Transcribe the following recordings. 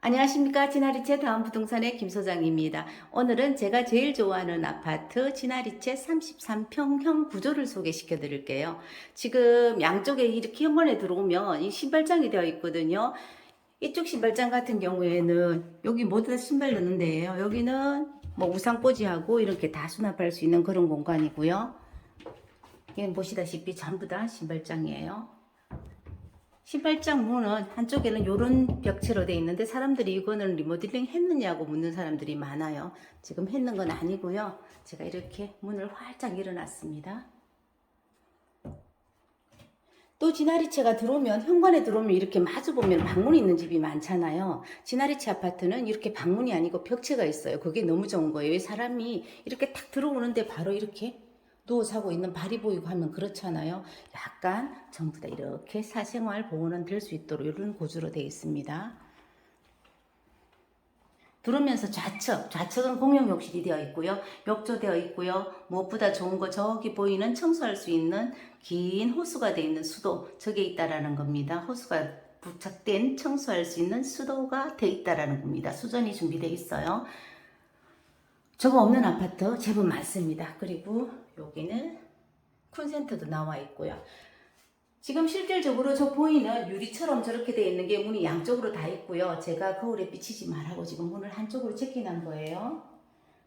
안녕하십니까. 진아리채 다음 부동산의 김 소장입니다. 오늘은 제가 제일 좋아하는 아파트 진아리채 33평형 구조를 소개시켜 드릴게요. 지금 양쪽에 이렇게 현관에 들어오면 이 신발장이 되어 있거든요. 이쪽 신발장 같은 경우에는 여기 모두 다 신발 넣는 데예요. 여기는 뭐 우산꽂이하고 이렇게 다 수납할 수 있는 그런 공간이고요. 여기는 보시다시피 전부 다 신발장이에요. 신발장 문은 한쪽에는 이런 벽체로 되어 있는데 사람들이 이거는 리모델링 했느냐고 묻는 사람들이 많아요. 지금 했는 건 아니고요. 제가 이렇게 문을 활짝 열어놨습니다. 또 지나리채가 들어오면 현관에 들어오면 이렇게 마주 보면 방문이 있는 집이 많잖아요. 지나리채 아파트는 이렇게 방문이 아니고 벽체가 있어요. 그게 너무 좋은 거예요. 왜 사람이 이렇게 탁 들어오는데 바로 이렇게 자고 있는 발이 보이고 하면 그렇잖아요. 약간 전부 다 이렇게 사생활 보호는 될 수 있도록 이런 구조로 되어 있습니다. 들어오면서 좌측, 좌측은 공용 욕실이 되어 있고요. 욕조 되어 있고요. 무엇보다 좋은 거 저기 보이는 청소할 수 있는 긴 호수가 되어 있는 수도 저게 있다라는 겁니다. 호수가 부착된 청소할 수 있는 수도가 되어 있다라는 겁니다. 수전이 준비되어 있어요. 저거 없는 아파트 제법 많습니다. 그리고 여기는 콘센트도 나와 있고요. 지금 실질적으로 저 보이는 유리처럼 저렇게 되어 있는 게 문이 양쪽으로 다 있고요. 제가 거울에 비치지 말라고 지금 문을 한쪽으로 체킹한 거예요.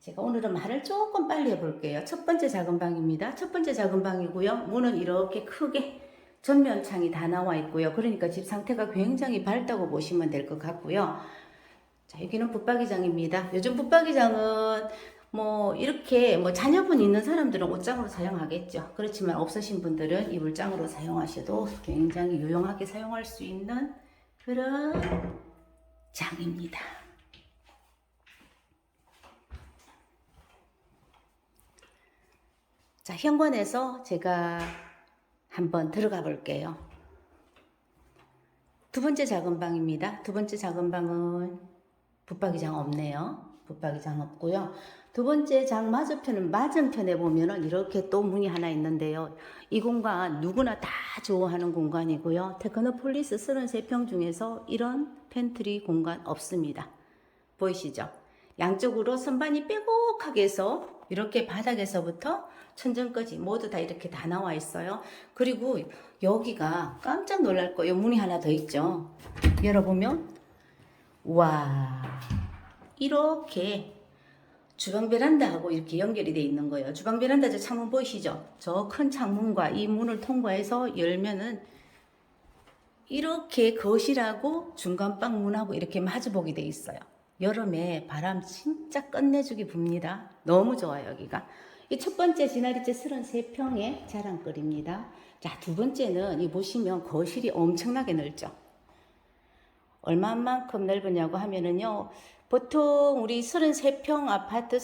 제가 오늘은 말을 조금 빨리 해볼게요. 첫 번째 작은 방입니다. 첫 번째 작은 방이고요. 문은 이렇게 크게 전면 창이 다 나와 있고요. 그러니까 집 상태가 굉장히 밝다고 보시면 될 것 같고요. 자, 여기는 붙박이장입니다. 요즘 붙박이장은 뭐 이렇게 뭐 자녀분 있는 사람들은 옷장으로 사용하겠죠. 그렇지만 없으신 분들은 이불장으로 사용하셔도 굉장히 유용하게 사용할 수 있는 그런 장입니다. 자, 현관에서 제가 한번 들어가 볼게요. 두 번째 작은 방입니다. 두 번째 작은 방은 붙박이장 없네요. 붙박이 장 없고요. 두 번째 장 맞은편은 맞은편에 보면은 이렇게 또 문이 하나 있는데요. 이 공간 누구나 다 좋아하는 공간이고요. 테크노폴리스 33평 중에서 이런 팬트리 공간 없습니다. 보이시죠? 양쪽으로 선반이 빼곡하게 해서 이렇게 바닥에서부터 천정까지 모두 다 이렇게 다 나와 있어요. 그리고 여기가 깜짝 놀랄 거예요. 문이 하나 더 있죠. 열어보면 와 이렇게 주방 베란다하고 이렇게 연결이 돼 있는 거예요. 주방 베란다 저 창문 보이시죠? 저 큰 창문과 이 문을 통과해서 열면은 이렇게 거실하고 중간 방 문하고 이렇게 마주보게 돼 있어요. 여름에 바람 진짜 끝내주기 붑니다. 너무 좋아요, 여기가. 이 첫 번째 지나리째 33평의 자랑거리입니다. 자, 두 번째는 이 보시면 거실이 엄청나게 넓죠. 얼마만큼 넓으냐고 하면은요, 보통 우리 33평 아파트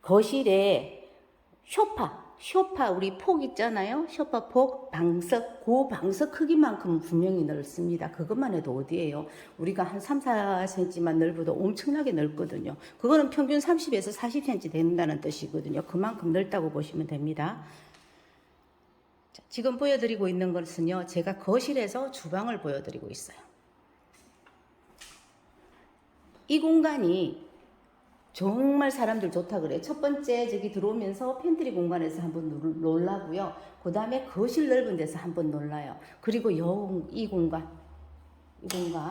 거실에 쇼파, 쇼파 우리 폭 있잖아요. 쇼파 폭, 방석, 그 방석 크기만큼 분명히 넓습니다. 그것만 해도 어디예요? 우리가 한 3, 4cm만 넓어도 엄청나게 넓거든요. 그거는 평균 30에서 40cm 된다는 뜻이거든요. 그만큼 넓다고 보시면 됩니다. 자, 지금 보여드리고 있는 것은요, 제가 거실에서 주방을 보여드리고 있어요. 이 공간이 정말 사람들 좋다 그래요. 첫 번째 저기 들어오면서 팬트리 공간에서 한번 놀- 놀라고요. 그 다음에 거실 넓은 데서 한번 놀라요. 그리고 여, 이 공간, 이 공간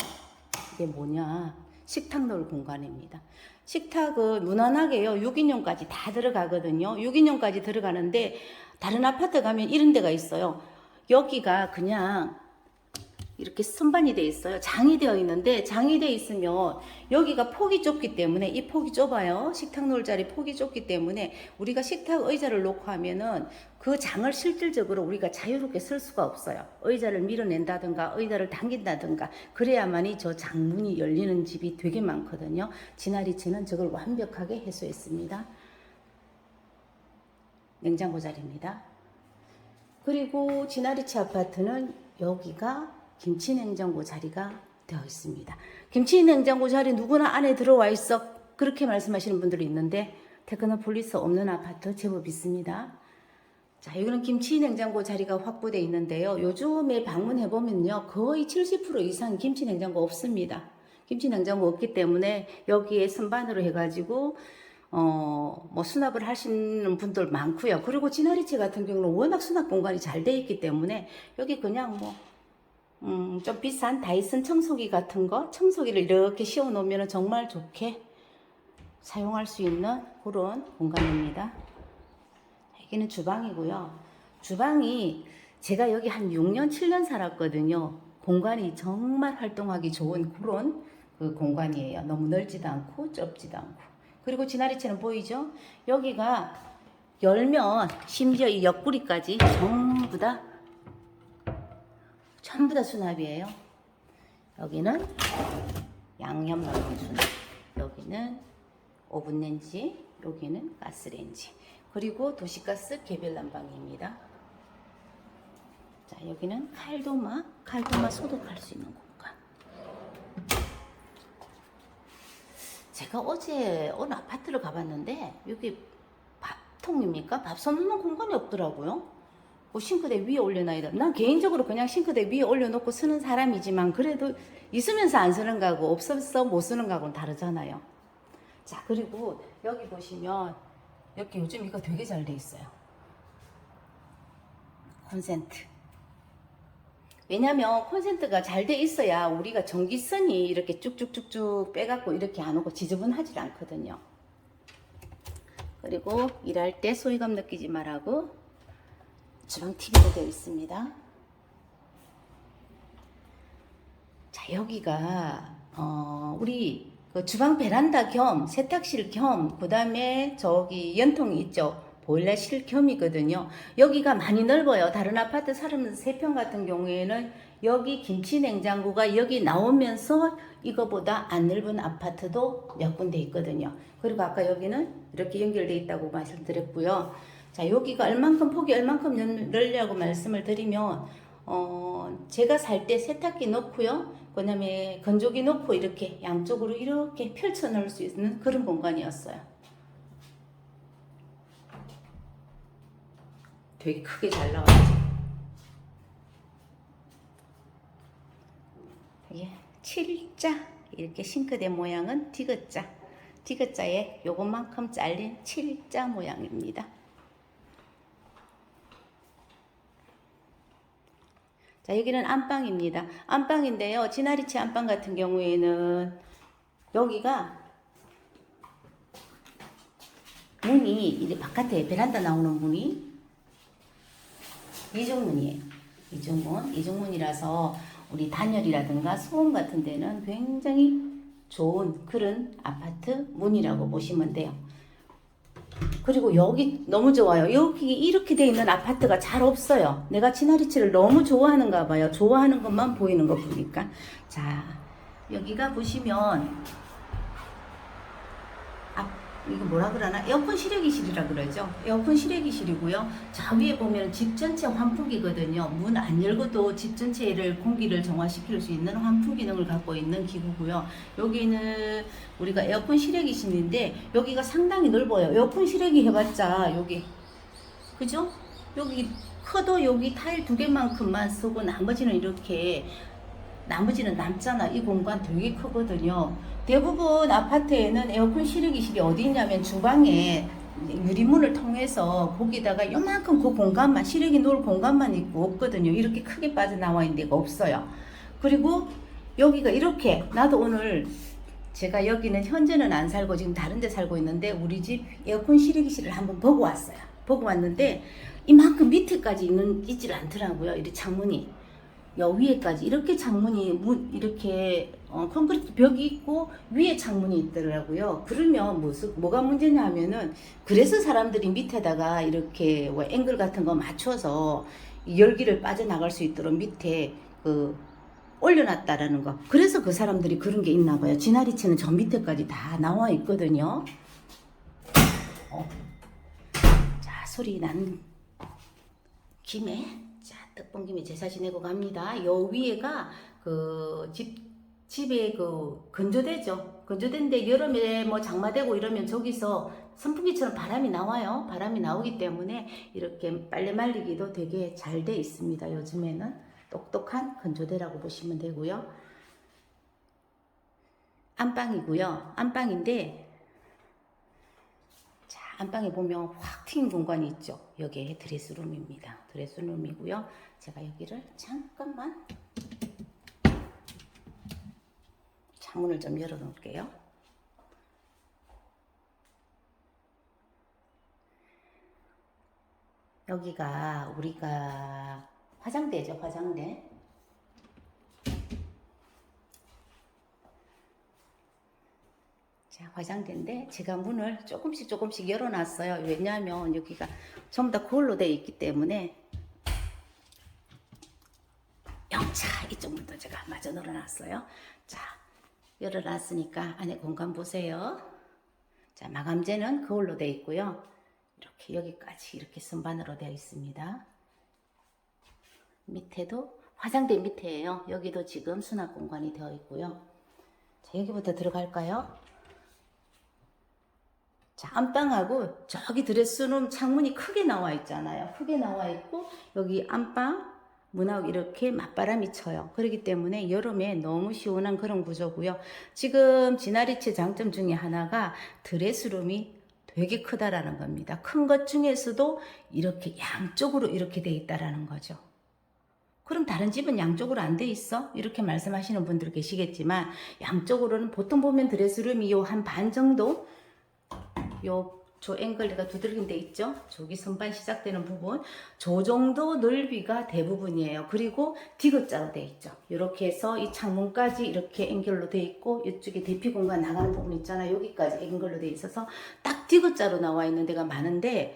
이게 뭐냐? 식탁 넣을 공간입니다. 식탁은 무난하게요. 6인용까지 다 들어가거든요. 6인용까지 들어가는데 다른 아파트 가면 이런 데가 있어요. 여기가 그냥 이렇게 선반이 되어 있어요. 장이 되어 있는데 장이 되어 있으면 여기가 폭이 좁기 때문에 이 폭이 좁아요. 식탁 놓을 자리 폭이 좁기 때문에 우리가 식탁 의자를 놓고 하면은 그 장을 실질적으로 우리가 자유롭게 쓸 수가 없어요. 의자를 밀어낸다든가 의자를 당긴다든가 그래야만이 저 장문이 열리는 집이 되게 많거든요. 지나리치는 저걸 완벽하게 해소했습니다. 냉장고 자리입니다. 그리고 지나리치 아파트는 여기가 김치 냉장고 자리가 되어 있습니다. 김치 냉장고 자리 누구나 안에 들어와 있어 그렇게 말씀하시는 분들이 있는데 테크노폴리스 없는 아파트 제법 있습니다. 자, 여기는 김치 냉장고 자리가 확보되어 있는데요. 요즘에 방문해 보면요. 거의 70% 이상 김치 냉장고 없습니다. 김치 냉장고 없기 때문에 여기에 선반으로 해 가지고 어, 뭐 수납을 하시는 분들 많고요. 그리고 진화리채 같은 경우는 워낙 수납 공간이 잘 돼 있기 때문에 여기 그냥 뭐 음, 좀 비싼 다이슨 청소기 같은 거 청소기를 이렇게 씌워 놓으면 정말 좋게 사용할 수 있는 그런 공간입니다. 여기는 주방이고요. 주방이 제가 여기 한 6년, 7년 살았거든요. 공간이 정말 활동하기 좋은 그런 그 공간이에요. 너무 넓지도 않고 좁지도 않고. 그리고 지나리채는 보이죠? 여기가 열면 심지어 이 옆구리까지 전부 다 전부 다 수납이에요. 여기는 양념 넣는 수납. 여기는 오븐렌지, 여기는 가스렌지. 그리고 도시가스 개별 난방입니다. 자, 여기는 칼도마, 칼도마 소독할 수 있는 공간. 제가 어제 어느 아파트를 가봤는데 여기 밥통입니까? 밥 쏟는 공간이 없더라고요. 뭐 싱크대 위에 올려놔야 돼. 난 개인적으로 그냥 싱크대 위에 올려놓고 쓰는 사람이지만 그래도 있으면서 안 쓰는 거하고 없어서 못 쓰는 거하고는 다르잖아요. 자 그리고 여기 보시면 여기 요즘 이거 되게 잘 돼 있어요. 콘센트. 왜냐면 콘센트가 잘 돼 있어야 우리가 전기선이 이렇게 쭉쭉쭉쭉 빼갖고 이렇게 안 오고 지저분하지 않거든요. 그리고 일할 때 소외감 느끼지 말라고 주방 TV도 되어 있습니다. 자 여기가 어, 우리 그 주방 베란다 겸 세탁실 겸 그다음에 저기 연통이 있죠. 보일러실 겸이거든요. 여기가 많이 넓어요. 다른 아파트 33평 같은 경우에는 여기 김치 냉장고가 여기 나오면서 이거보다 안 넓은 아파트도 몇 군데 있거든요. 그리고 아까 여기는 이렇게 연결돼 있다고 말씀드렸고요. 자, 여기가 얼만큼 폭이 얼만큼 열- 넓냐고 말씀을 드리면 어, 제가 살 때 세탁기 넣고요. 그다음에 건조기 넣고 이렇게 양쪽으로 이렇게 펼쳐 놓을 수 있는 그런 공간이었어요. 되게 크게 잘 나왔죠. 이게 7자 이렇게 싱크대 모양은 디귿자 디귿자에 요것만큼 잘린 7자 모양입니다. 자 여기는 안방입니다. 안방인데요. 지나리치 안방 같은 경우에는 여기가 문이 이제 바깥에 베란다 나오는 문이 이중문이에요. 이중문, 이중문이라서 우리 단열이라든가 소음 같은 데는 굉장히 좋은 그런 아파트 문이라고 보시면 돼요. 그리고 여기 너무 좋아요. 여기 이렇게 돼 있는 아파트가 잘 없어요. 내가 치나리치를 너무 좋아하는가 봐요. 좋아하는 것만 보이는 거 보니까. 자, 여기가 보시면 앞 이거 뭐라 그러나 에어컨 실외기실이라 그러죠. 에어컨 실외기실이고요. 저 위에 보면 집 전체 환풍기거든요. 문 안 열고도 집 전체를 공기를 정화시킬 수 있는 환풍 기능을 갖고 있는 기구고요. 여기는 우리가 에어컨 실외기실인데 여기가 상당히 넓어요. 에어컨 실외기 해봤자 여기 그죠? 여기 커도 여기 타일 두 개만큼만 쓰고 나머지는 이렇게 나머지는 남잖아. 이 공간 되게 크거든요. 대부분 아파트에는 에어컨 실외기실이 어디 있냐면 주방에 유리문을 통해서 거기다가 요만큼 그 공간만 실외기 놓을 공간만 있고 없거든요. 이렇게 크게 빠져나와 있는 데가 없어요. 그리고 여기가 이렇게 나도 오늘 제가 여기는 현재는 안 살고 지금 다른 데 살고 있는데 우리 집 에어컨 실외기실을 한번 보고 왔어요. 보고 왔는데 이만큼 밑에까지 있는 있질 않더라고요. 이 창문이. 여 위에까지 이렇게 창문이 문 이렇게 어, 콘크리트 벽이 있고 위에 창문이 있더라고요. 그러면 무슨 뭐가 문제냐 하면은 그래서 사람들이 밑에다가 이렇게 뭐 앵글 같은 거 맞춰서 이 열기를 빠져나갈 수 있도록 밑에 그 올려놨다라는 거. 그래서 그 사람들이 그런 게 있나 봐요. 지나리채는 저 밑에까지 다 나와 있거든요. 어. 자 소리 난 김에 자 떡본 김에 제사 지내고 갑니다. 요 위에가 그 집 집에 그 건조대죠. 건조대인데 여름에 뭐 장마되고 이러면 저기서 선풍기처럼 바람이 나와요. 바람이 나오기 때문에 이렇게 빨래 말리기도 되게 잘 돼 있습니다. 요즘에는 똑똑한 건조대라고 보시면 되고요. 안방이고요. 안방인데 자, 안방에 보면 확 트인 공간이 있죠. 여기에 드레스룸입니다. 드레스룸이고요. 제가 여기를 잠깐만 창문을 좀 열어 놓을게요. 여기가 우리가 화장대죠, 화장대. 자, 화장대인데 제가 문을 조금씩 조금씩 열어놨어요. 왜냐하면 여기가 전부 다 그걸로 되어 있기 때문에 영차 이쪽 문도 제가 마저 열어놨어요. 자, 열어놨으니까 안에 공간 보세요. 자, 마감재는 그걸로 되어 있고요. 이렇게 여기까지 이렇게 선반으로 되어 있습니다. 밑에도 화장대 밑에예요. 여기도 지금 수납 공간이 되어 있고요. 자, 여기부터 들어갈까요? 자, 안방하고 저기 드레스룸 창문이 크게 나와 있잖아요. 크게 나와 있고 여기 안방 문하고 이렇게 맞바람이 쳐요. 그렇기 때문에 여름에 너무 시원한 그런 구조고요. 지금 지나리치 장점 중에 하나가 드레스룸이 되게 크다라는 겁니다. 큰 것 중에서도 이렇게 양쪽으로 이렇게 돼 있다라는 거죠. 그럼 다른 집은 양쪽으로 안 돼 있어? 이렇게 말씀하시는 분들 계시겠지만 양쪽으로는 보통 보면 드레스룸이 요 한 반 정도 요 저 앵글리가 두들긴 데 있죠? 저기 선반 시작되는 부분 저 정도 넓이가 대부분이에요. 그리고 디귿자로 돼 있죠. 이렇게 해서 이 창문까지 이렇게 앵글로 돼 있고 이쪽에 대피 공간 나가는 부분 있잖아요. 여기까지 앵글로 돼 있어서 딱 디귿자로 나와 있는 데가 많은데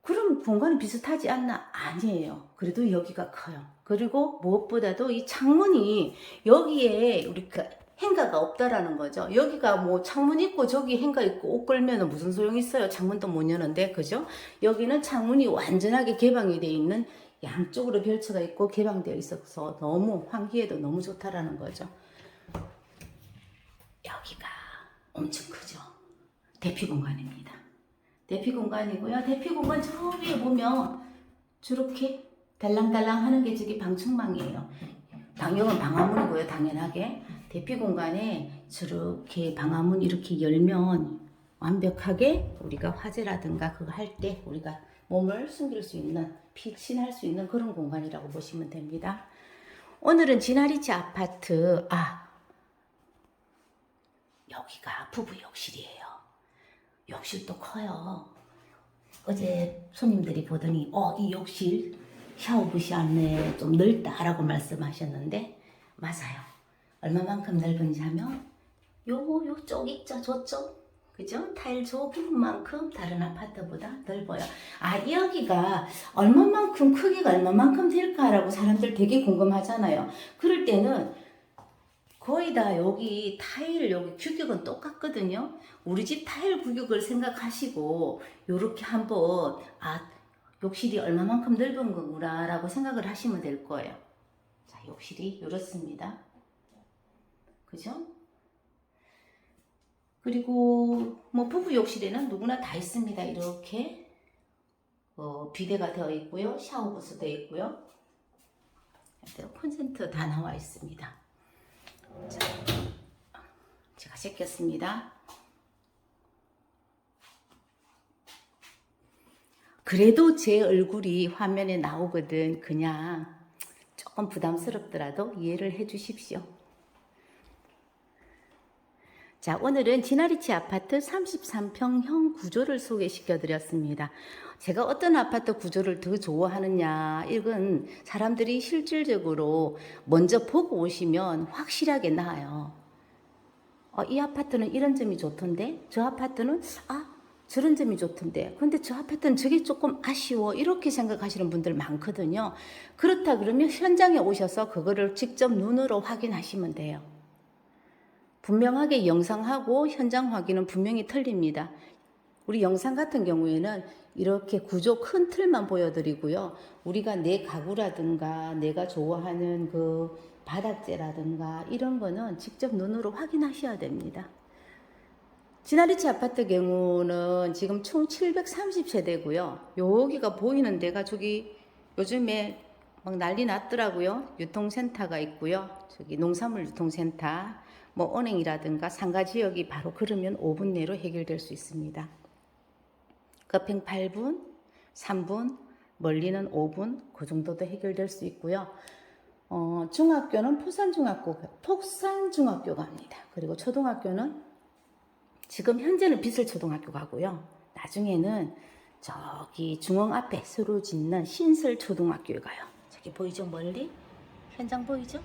그럼 공간이 비슷하지 않나? 아니에요. 그래도 여기가 커요. 그리고 무엇보다도 이 창문이 여기에 우리 그 행가가 없다라는 거죠. 여기가 뭐 창문 있고 저기 행가 있고 옷 걸면은 무슨 소용 있어요. 창문도 못 여는데 그죠? 여기는 창문이 완전하게 개방이 돼 있는 양쪽으로 별처가 있고 개방되어 있어서 너무 환기에도 너무 좋다라는 거죠. 여기가 엄청 크죠. 대피 공간입니다. 대피 공간이고요. 대피 공간 저 위에 보면 저렇게 달랑달랑 하는 게 저기 방충망이에요. 방역은 방화문이고요, 당연하게. 대피 공간에 저렇게 방화문 이렇게 열면 완벽하게 우리가 화재라든가 그거 할 때 우리가 몸을 숨길 수 있는, 피신할 수 있는 그런 공간이라고 보시면 됩니다. 오늘은 지나리치 아파트, 아, 여기가 부부 욕실이에요. 욕실도 커요. 어제 손님들이 보더니, 어, 이 욕실 샤워부시 안에 좀 넓다라고 말씀하셨는데, 맞아요. 얼마만큼 넓은지 하면, 요, 요쪽 있죠, 저쪽. 그죠? 타일 저 부분만큼 다른 아파트보다 넓어요. 아, 여기가 얼마만큼, 크기가 얼마만큼 될까라고 사람들 되게 궁금하잖아요. 그럴 때는 거의 다 여기 타일 여기 규격은 똑같거든요. 우리 집 타일 규격을 생각하시고 요렇게 한번 아 욕실이 얼마만큼 넓은 거구나라고 생각을 하시면 될 거예요. 자, 욕실이 이렇습니다. 그죠? 그리고 뭐 부부 욕실에는 누구나 다 있습니다. 이렇게 어, 비데가 되어 있고요, 샤워 부스 되어 있고요. 콘센트 다 나와 있습니다. 자, 제가 씻겼습니다. 그래도 제 얼굴이 화면에 나오거든. 그냥 조금 부담스럽더라도 이해를 해 주십시오. 자, 오늘은 지나리치 아파트 33평형 구조를 소개시켜 드렸습니다. 제가 어떤 아파트 구조를 더 좋아하느냐, 이건 사람들이 실질적으로 먼저 보고 오시면 확실하게 나아요. 어, 이 아파트는 이런 점이 좋던데, 저 아파트는, 아, 저런 점이 좋던데, 근데 저 아파트는 저게 조금 아쉬워. 이렇게 생각하시는 분들 많거든요. 그렇다 그러면 현장에 오셔서 그거를 직접 눈으로 확인하시면 돼요. 분명하게 영상하고 현장 확인은 분명히 틀립니다. 우리 영상 같은 경우에는 이렇게 구조 큰 틀만 보여드리고요. 우리가 내 가구라든가 내가 좋아하는 그 바닥재라든가 이런 거는 직접 눈으로 확인하셔야 됩니다. 지나리치 아파트 경우는 지금 총 730세대고요. 여기가 보이는 데가 저기 요즘에 막 난리 났더라고요. 유통센터가 있고요. 저기 농산물 유통센터, 뭐 은행이라든가 상가 지역이 바로 걸으면 5분 내로 해결될 수 있습니다. 급행 8분, 3분, 멀리는 5분 그 정도도 해결될 수 있고요. 어, 중학교는 포산중학교, 폭산중학교 갑니다. 그리고 초등학교는 지금 현재는 비설초등학교 가고요. 나중에는 저기 중앙 앞에 새로 짓는 신설초등학교에 가요. 저기 보이죠 멀리? 현장 보이죠?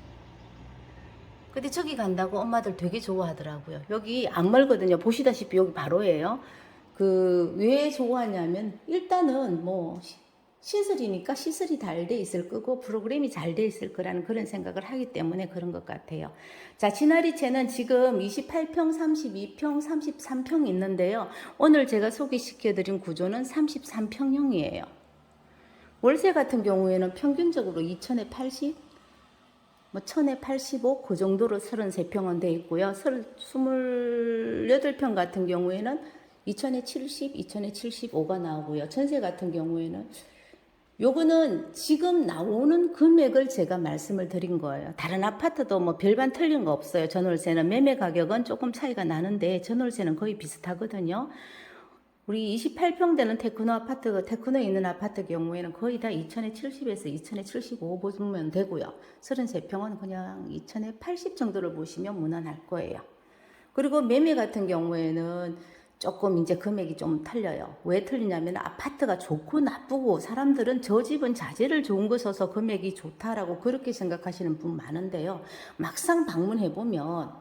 근데 저기 간다고 엄마들 되게 좋아하더라고요. 여기 안 멀거든요. 보시다시피 여기 바로예요. 그 왜 좋아하냐면 일단은 뭐 시- 시설이니까 시설이 잘 돼 있을 거고 프로그램이 잘 돼 있을 거라는 그런 생각을 하기 때문에 그런 것 같아요. 자, 진아리채는 지금 28평, 32평, 33평 있는데요. 오늘 제가 소개시켜 드린 구조는 33평형이에요. 월세 같은 경우에는 평균적으로 2천에 80, 뭐 1000에 85, 그 정도로 33평은 돼 있고요. 28평 같은 경우에는 2000에 70, 2000에 75가 나오고요. 전세 같은 경우에는 요거는 지금 나오는 금액을 제가 말씀을 드린 거예요. 다른 아파트도 뭐 별반 틀린 거 없어요. 전월세는 매매 가격은 조금 차이가 나는데 전월세는 거의 비슷하거든요. 우리 28평 되는 테크노 아파트, 테크노에 있는 아파트 경우에는 거의 다 2000에 70에서 2000에 75 보면 되고요. 33평은 그냥 2000에 80 정도를 보시면 무난할 거예요. 그리고 매매 같은 경우에는 조금 이제 금액이 좀 틀려요. 왜 틀리냐면 아파트가 좋고 나쁘고 사람들은 저 집은 자재를 좋은 거 써서 금액이 좋다라고 그렇게 생각하시는 분 많은데요. 막상 방문해 보면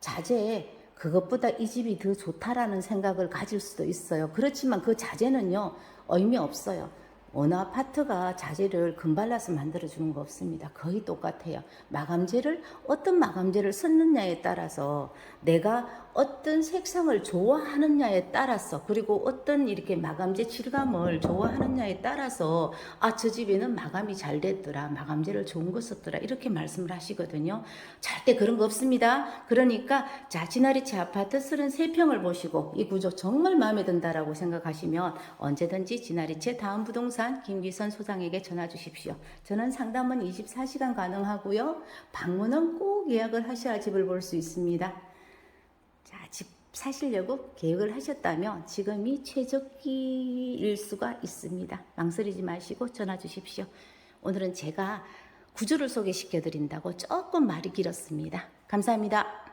자재 그것보다 이 집이 더 좋다라는 생각을 가질 수도 있어요. 그렇지만 그 자재는요 의미 없어요. 어느 아파트가 자재를 금발라서 만들어 주는 거 없습니다. 거의 똑같아요. 마감재를 어떤 마감재를 썼느냐에 따라서 내가 어떤 색상을 좋아하느냐에 따라서 그리고 어떤 이렇게 마감재 질감을 좋아하느냐에 따라서 아 저 집에는 마감이 잘 됐더라 마감재를 좋은 거 썼더라 이렇게 말씀을 하시거든요 절대 그런 거 없습니다 그러니까 자 지나리치 아파트 33평을 보시고 이 구조 정말 마음에 든다라고 생각하시면 언제든지 지나리치 다음 부동산 김기선 소장에게 전화 주십시오 저는 상담은 24시간 가능하고요 방문은 꼭 예약을 하셔야 집을 볼 수 있습니다 자, 집 사시려고 계획을 하셨다면 지금이 최적기일 수가 있습니다. 망설이지 마시고 전화 주십시오. 오늘은 제가 구조를 소개시켜 드린다고 조금 말이 길었습니다. 감사합니다.